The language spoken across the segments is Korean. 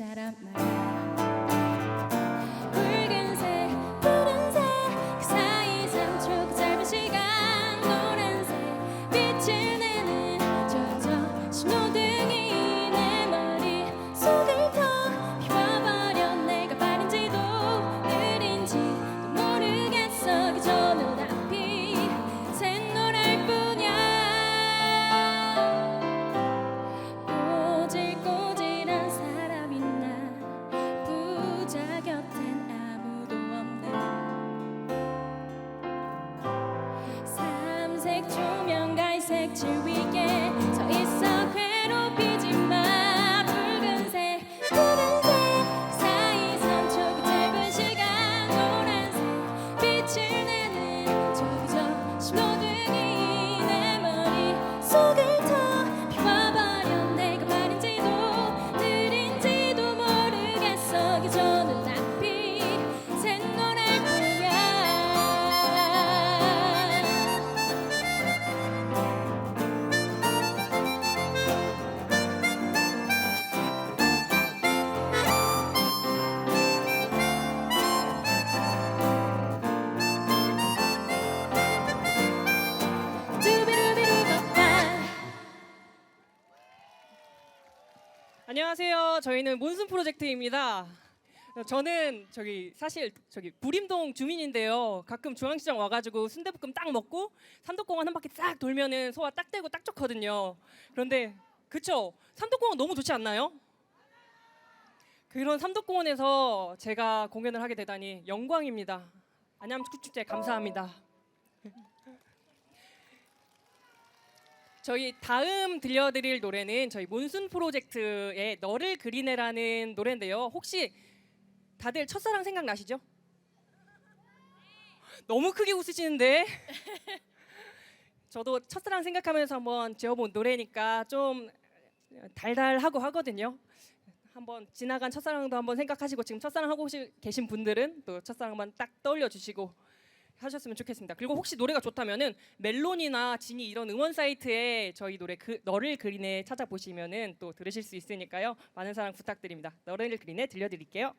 shut up my victory. 저희는 몬순 프로젝트입니다. 저는 저기 사실 저기 부림동 주민인데요. 가끔 중앙시장 와가지고 순대볶음 딱 먹고 삼덕공원 한 바퀴 싹 돌면은 소화 딱 되고 딱 좋거든요. 그런데 그쵸? 삼덕공원 너무 좋지 않나요? 그런 삼덕공원에서 제가 공연을 하게 되다니 영광입니다. 안녕 축제 감사합니다. 저희 다음 들려드릴 노래는 저희 몬순 프로젝트의 너를 그리네라는 노래인데요. 혹시 다들 첫사랑 생각나시죠? 너무 크게 웃으시는데. 저도 첫사랑 생각하면서 한번 지어본 노래니까 좀 달달하고 하거든요. 한번 지나간 첫사랑도 한번 생각하시고 지금 첫사랑 하고 계신 분들은 또 첫사랑 한번 딱 떠올려 주시고 하셨으면 좋겠습니다. 그리고 혹시 노래가 좋다면은 멜론이나 지니 이런 응원 사이트에 저희 노래 그 너를 그린에 찾아보시면은 또 들으실 수 있으니까요. 많은 사랑 부탁드립니다. 너를 그린에 들려드릴게요.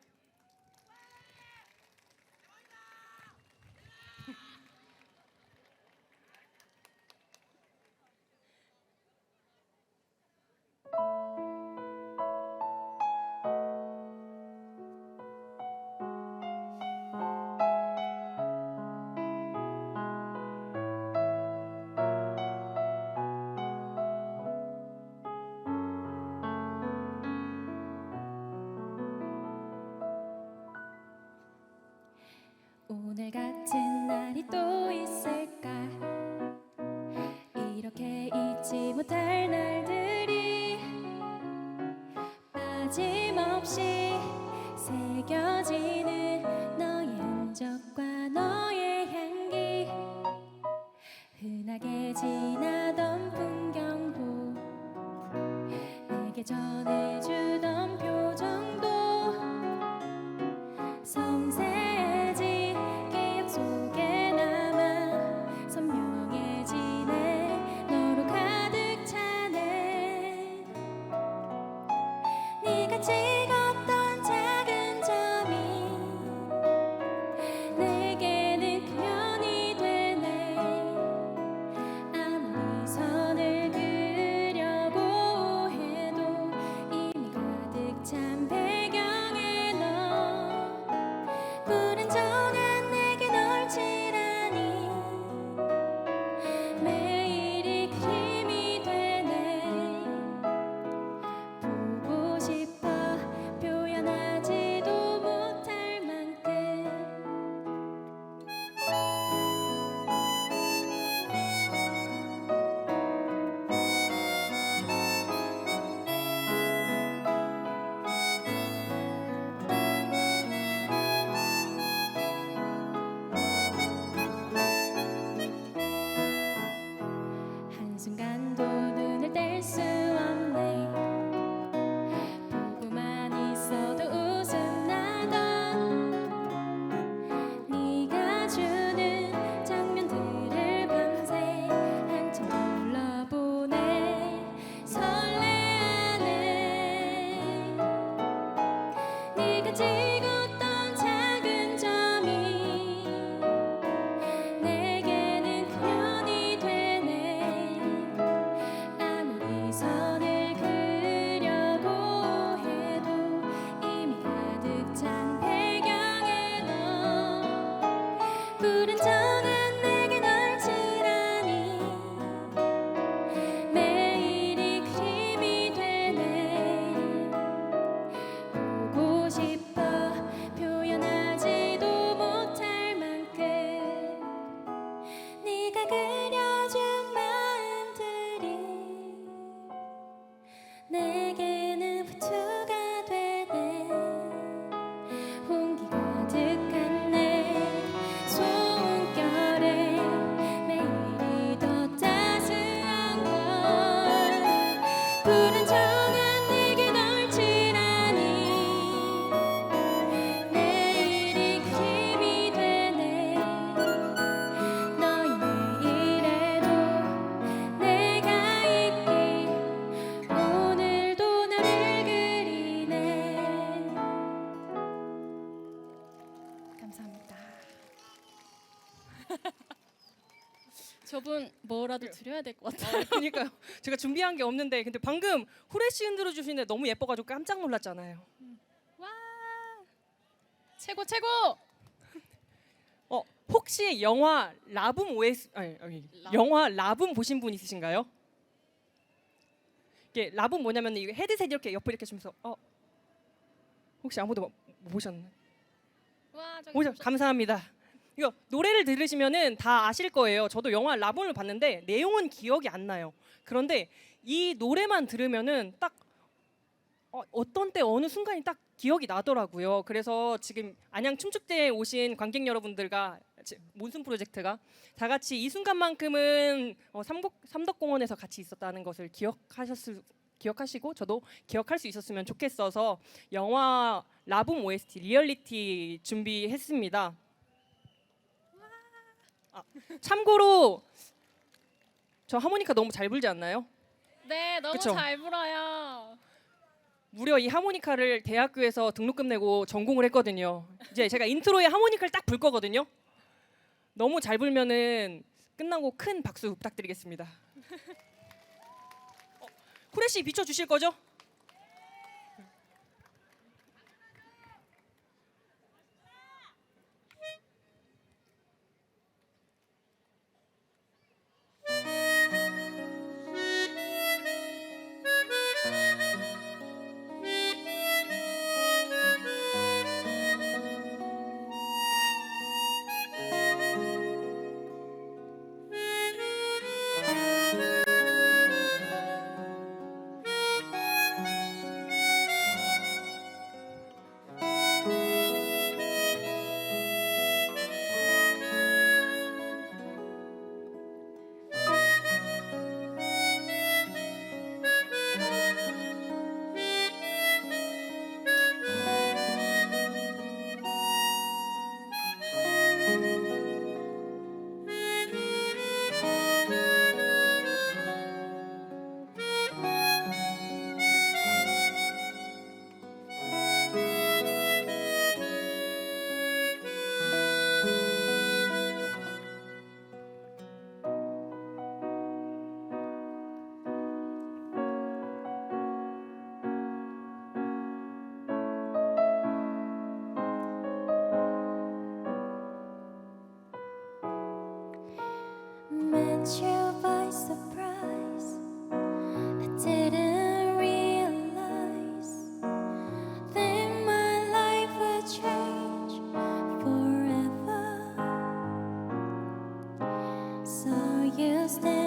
빠짐없이 새겨지는 너의 흔적과 너의 향기. 흔하게 지나던 풍경도 내게 전해주던 표 뭐라도 드려야 될 것 같아요. 아, 그러니까요. 제가 준비한 게 없는데 근데 방금 후레쉬 흔들어 주시는데 너무 예뻐가지고 깜짝 놀랐잖아요. 와 최고 최고. 어 혹시 영화 라붐 OS 아니, 아니 라- 영화 라붐 보신 분 있으신가요? 이게 라붐 뭐냐면 이거 헤드셋 이렇게 옆에 이렇게 주면서 어 혹시 아무도 못 보셨나요? 와 저기 보셨- 감사합니다. 이거 노래를 들으시면은 다 아실 거예요. 저도 영화 라붐을 봤는데 내용은 기억이 안 나요. 그런데 이 노래만 들으면은 딱 어, 어떤 때 어느 순간이 딱 기억이 나더라고요. 그래서 지금 안양 춤축제에 오신 관객 여러분들과 지- 몬순 프로젝트가 다 같이 이 순간만큼은 어, 삼곡 삼덕공원에서 같이 있었다는 것을 기억하셨을 기억하시고 저도 기억할 수 있었으면 좋겠어서 영화 라붐 OST 리얼리티 준비했습니다. 아, 참고로 저 하모니카 너무 잘 불지 않나요? 네 너무 그쵸? 잘 불어요. 무려 이 하모니카를 대학교에서 등록금 내고 전공을 했거든요. 이제 제가 인트로에 하모니카를 딱 불 거거든요. 너무 잘 불면은 끝나고 큰 박수 부탁드리겠습니다. 어, 쿠레씨 비춰 주실 거죠? You stay.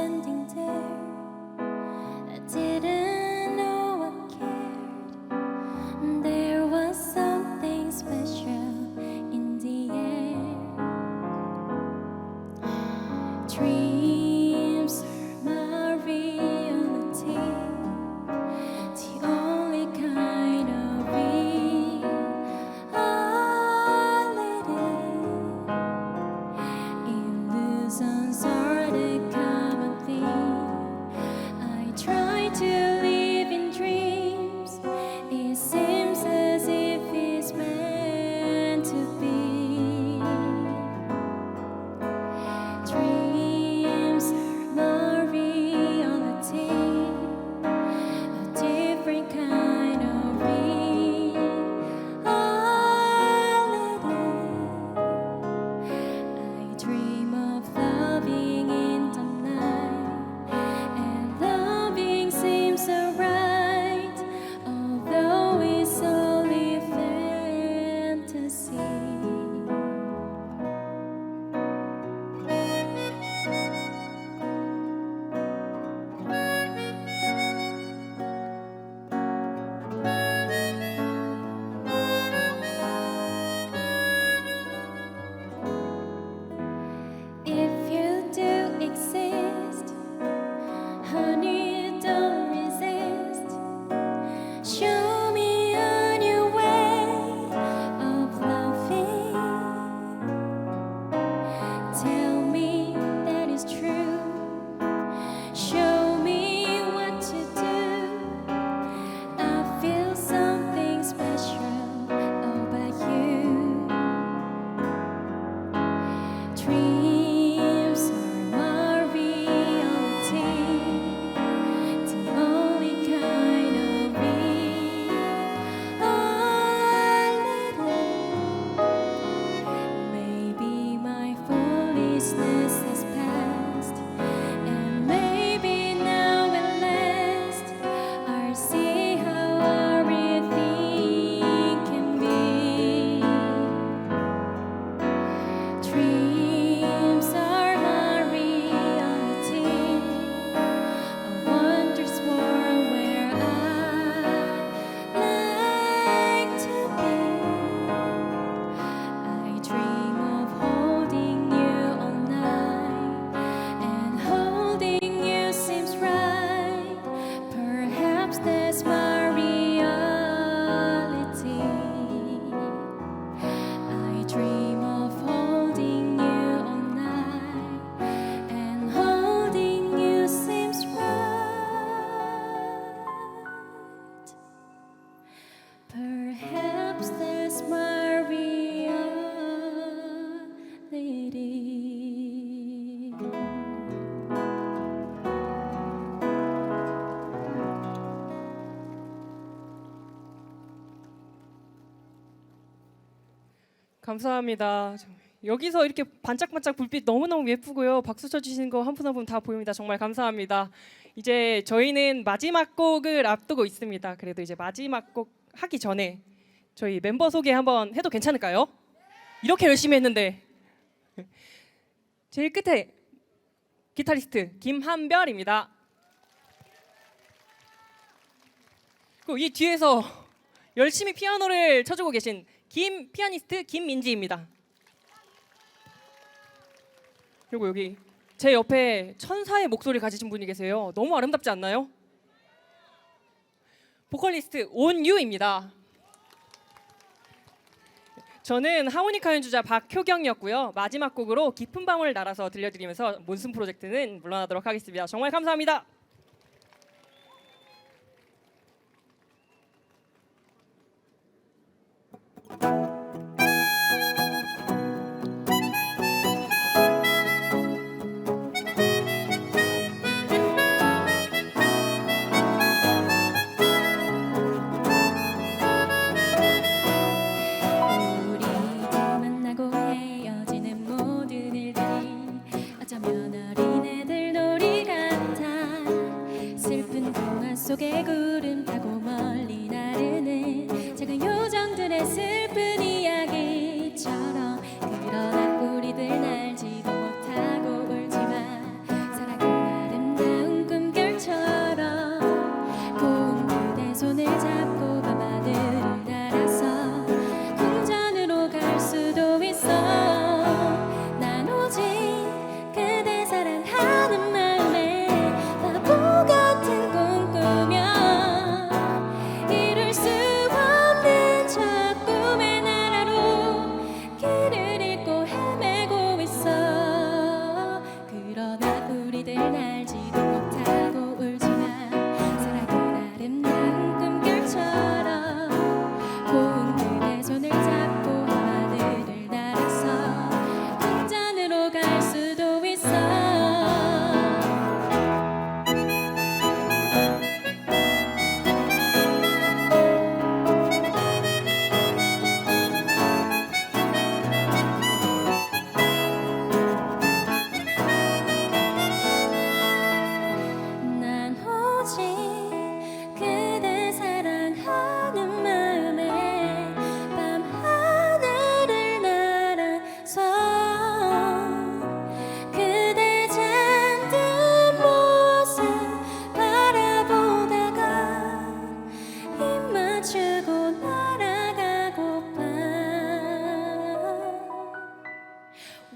감사합니다. 여기서 이렇게 반짝반짝 불빛 너무너무 예쁘고요. 박수 쳐주시는 거 한 분 한 분 다 보입니다. 정말 감사합니다. 이제 저희는 마지막 곡을 앞두고 있습니다. 그래도 이제 마지막 곡 하기 전에 저희 멤버 소개 한번 해도 괜찮을까요? 이렇게 열심히 했는데 제일 끝에 기타리스트 김한별입니다. 그리고 이 뒤에서 열심히 피아노를 쳐주고 계신 김 피아니스트 김민지입니다. 그리고 여기 제 옆에 천사의 목소리 가지신 분이 계세요. 너무 아름답지 않나요? 보컬리스트 온유입니다. 저는 하모니카 연주자 박효경이었고요. 마지막 곡으로 깊은 밤을 날아서 들려드리면서 몬슨 프로젝트는 물러나도록 하겠습니다. 정말 감사합니다.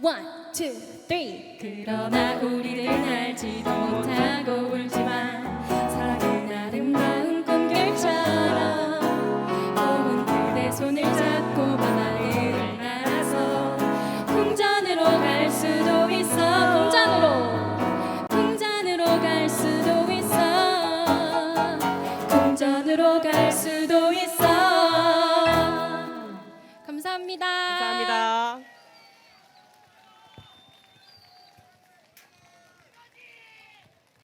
One, two, three. 그러나 우리들 날지도 못하고 울지만